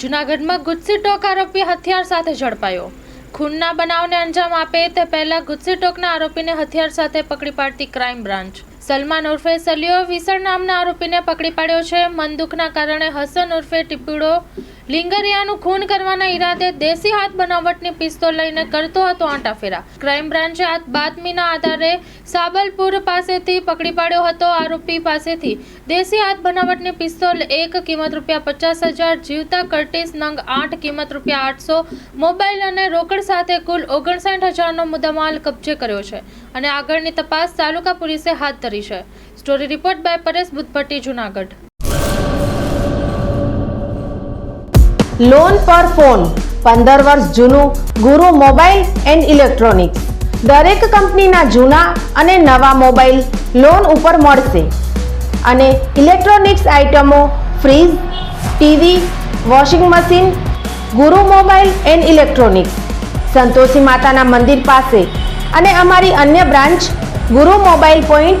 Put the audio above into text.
જૂનાગઢમાં ગુજસી ટોક આરોપી હથિયાર સાથે ઝડપાયો. ખૂનના બનાવને અંજામ આપે તે પહેલા ગુજસી ટોકના આરોપીને હથિયાર સાથે પકડી પાડતી ક્રાઇમ બ્રાન્ચ. સલમાન ઉર્ફે સલિયો વિસળ નામના આરોપીને પકડી પાડ્યો છે. મનદુખના કારણે હસન ઉર્ફે ટીપુડો લિંગરિયાનું ખૂન કરવાના ઈરાદે દેશી હાથ બનાવટની પિસ્તોલ લઈને કરતો હતો આંટાફેરા. ક્રાઇમ બ્રાન્ચે આ બાતમીના આધારે સાબલપુર પાસેથી પકડી પાડ્યો હતો. આરોપી પાસેથી દેશી હાથ બનાવટની પિસ્તોલ એક કિંમત રૂપિયા પચાસ હજાર, જીવતા કર્ટિસ નંગ આઠ કિંમત રૂપિયા આઠસો, મોબાઈલ અને રોકડ સાથે કુલ ઓગણસાઠ હજારનો મુદ્દામાલ કબજે કર્યો છે. અને આગળની તપાસ તાલુકા પોલીસે હાથ ધરી છે. Story report by Paresh Buddhabhatti Junagadh loan પર ફોન પંદર વર્ષ જૂનું, ગુરુ મોબાઈલ એન્ડ ઇલેક્ટ્રોનિક્સ. દરેક કંપનીના જૂના અને નવા મોબાઈલ લોન ઉપર મળશે. અને ઇલેક્ટ્રોનિક્સ આઇટમો fridge, TV, washing machine, Guru mobile and electronics. Santoshi Mata મંદિર પાસે. અને અમારી અન્ય branch, Guru mobile point